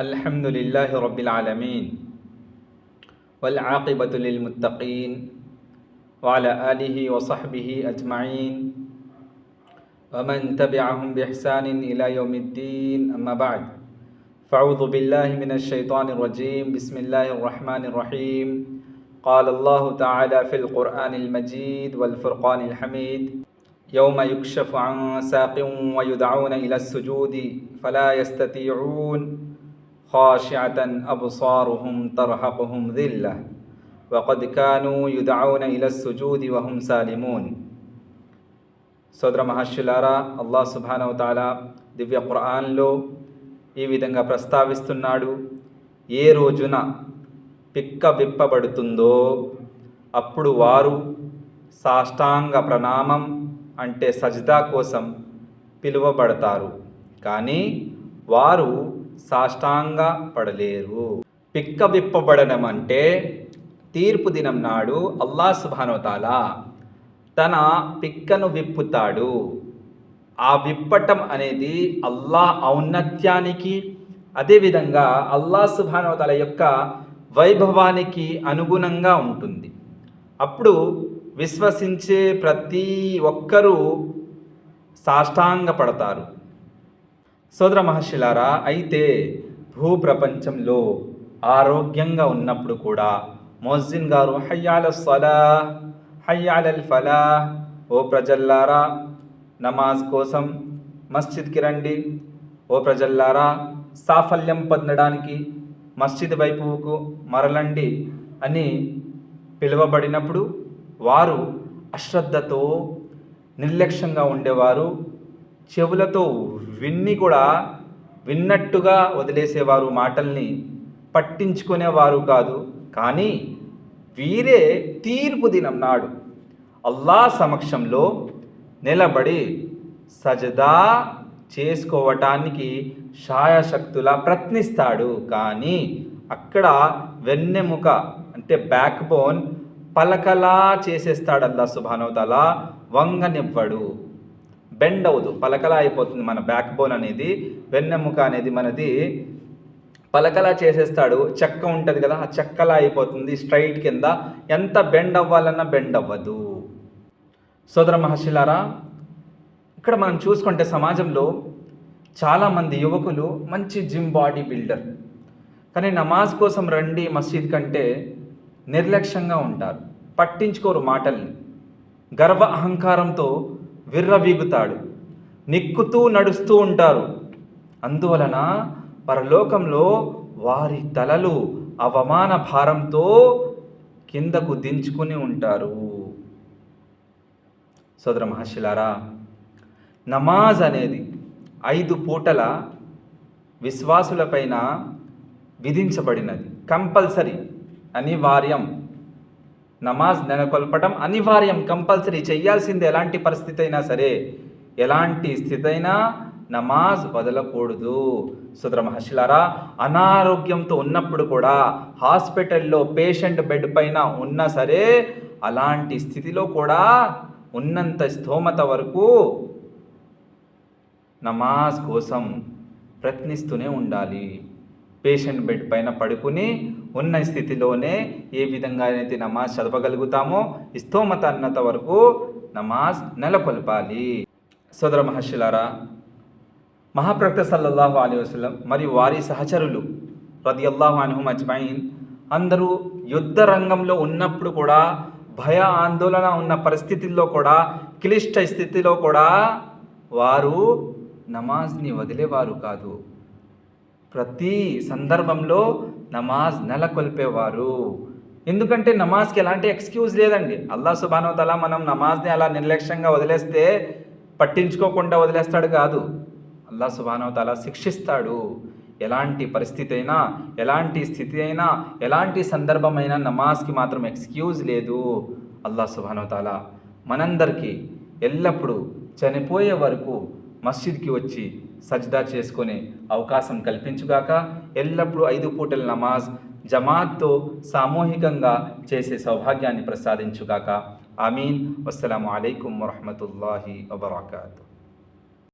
الحمد لله رب العالمين والعاقبة للمتقين وعلى آله وصحبه أجمعين ومن تبعهم بإحسان إلى يوم الدين. أما بعد فأعوذ بالله من الشيطان الرجيم. بسم الله الرحمن الرحيم. قال الله تعالى في القرآن المجيد والفرقان الحميد يوم يكشف عن ساق ويدعون إلى السجود فلا يستطيعون خاشعة أبصارهم ترهقهم ذلة وقد كانوا يدعون إلى السجود وهم سالمون సోదర మహర్షులారా అల్లాహ్ సుభానవతాల దివ్య ఖురాన్లో ఈ విధంగా ప్రస్తావిస్తున్నాడు ఏ రోజున పిక్క విప్పబడుతుందో అప్పుడు వారు సాష్టాంగ ప్రణామం అంటే సజ్దా కోసం పిలువబడతారు కానీ వారు సాష్టాంగ పడలేరు పిక్క విప్పబడడం అంటే తీర్పు దినం నాడు అల్లా సుభానోతాల తన పిక్కను విప్పుతాడు. ఆ విప్పటం అనేది అల్లా ఔన్నత్యానికి అదేవిధంగా అల్లా సుభానోతాల యొక్క వైభవానికి అనుగుణంగా ఉంటుంది. అప్పుడు విశ్వసించే ప్రతి ఒక్కరూ సాష్టాంగపడతారు. సోదర మహర్షులారా అయితే భూప్రపంచంలో ఆరోగ్యంగా ఉన్నప్పుడు కూడా మోజిన్ గారు హయ్యాల సలా హయ్యాలల్ ఫలా ఓ ప్రజల్లారా నమాజ్ కోసం మస్జిద్కి రండి. ఓ ప్రజల్లారా సాఫల్యం పొందడానికి మస్జిద్ వైపుకు మరలండి అని పిలువబడినప్పుడు వారు అశ్రద్ధతో నిర్లక్ష్యంగా ఉండేవారు. చెవులతో విన్ని కూడా విన్నట్టుగా వదిలేసేవారు మాటల్ని పట్టించుకునేవారు కాదు. కానీ వీరే తీర్పు దినం నాడు అల్లా సమక్షంలో నిలబడి సజదా చేసుకోవటానికి శాయశక్తులా ప్రయత్నిస్తాడు. కానీ అక్కడ వెన్నెముక అంటే బ్యాక్ బోన్ పలకలా చేసేస్తాడు అల్లా సుభానవతల వంగనివ్వడు. బెండ్ అవ్వదు పలకలా అయిపోతుంది మన బ్యాక్ బోన్ అనేది. వెన్నెముక అనేది మనది. పలకలా చేసేస్తాడు చెక్క ఉంటుంది కదా ఆ చెక్కలా అయిపోతుంది స్ట్రైట్ కింద. ఎంత బెండ్ అవ్వాలన్నా బెండ్ అవ్వదు. సోదర మహర్షిలారా ఇక్కడ మనం చూసుకుంటే సమాజంలో చాలామంది యువకులు మంచి జిమ్ బాడీ బిల్డర్ కానీ నమాజ్ కోసం రండి మసీద్ కంటే నిర్లక్ష్యంగా ఉంటారు. పట్టించుకోరు మాటల్ని. గర్వ అహంకారంతో విర్రవీగుతాడు. నిక్కుతూ నడుస్తూ ఉంటారు. అందువలన పరలోకంలో వారి తలలు అవమాన భారంతో కిందకు దించుకుని ఉంటారు. సోదర మహర్షిలారా నమాజ్ అనేది ఐదు పూటల విశ్వాసులపైన విధించబడినది. కంపల్సరీ అనివార్యం. నమాజ్ నెలకొల్పడం అనివార్యం కంపల్సరీ. చేయాల్సింది ఎలాంటి పరిస్థితి అయినా సరే ఎలాంటి స్థితి అయినా నమాజ్ వదలకూడదు. సుద్ర మహర్షులారా అనారోగ్యంతో ఉన్నప్పుడు కూడా హాస్పిటల్లో పేషెంట్ బెడ్ పైన ఉన్నా సరే అలాంటి స్థితిలో కూడా ఉన్నంత స్థోమత వరకు నమాజ్ కోసం ప్రయత్నిస్తూనే ఉండాలి. పేషెంట్ బెడ్ పైన పడుకుని ఉన్న స్థితిలోనే ఏ విధంగా అయితే నమాజ్ చదవగలుగుతామో ఇస్తోమత అన్నంత వరకు నమాజ్ నెలకొల్పాలి. సోదర మహర్షులారా మహాప్రక్త సల్లల్లాహు అలీ వసలం మరియు వారి సహచరులు రది అల్లాహు అనుహు అజ్మాయిన్ అందరూ యుద్ధ రంగంలో ఉన్నప్పుడు కూడా భయ ఆందోళన ఉన్న పరిస్థితుల్లో కూడా క్లిష్ట స్థితిలో కూడా వారు నమాజ్ని వదిలేవారు కాదు. ప్రతి సందర్భంలో నమాజ్ నెలకొల్పేవారు. ఎందుకంటే నమాజ్కి ఎలాంటి ఎక్స్క్యూజ్ లేదండి. అల్లా సుబానోతలా మనం నమాజ్ని అలా నిర్లక్ష్యంగా వదిలేస్తే పట్టించుకోకుండా వదిలేస్తాడు కాదు. అల్లా సుబానోతలా శిక్షిస్తాడు. ఎలాంటి పరిస్థితి అయినా ఎలాంటి స్థితి అయినా ఎలాంటి సందర్భమైనా నమాజ్కి మాత్రం ఎక్స్క్యూజ్ లేదు. అల్లా సుబానోతాలా మనందరికీ ఎల్లప్పుడూ చనిపోయే వరకు మస్జిద్కి వచ్చి సజ్దా చేసుకునే అవకాశం కల్పించుగాక ఎల్లప్పుడూ ఐదు పూటల నమాజ్ జమాత్తో సామూహికంగా చేసే సౌభాగ్యాన్ని ప్రసాదించుగాక. ఆమీన్. అస్సలం అయికం వరహమతుల్లాహి వబర్కాతు.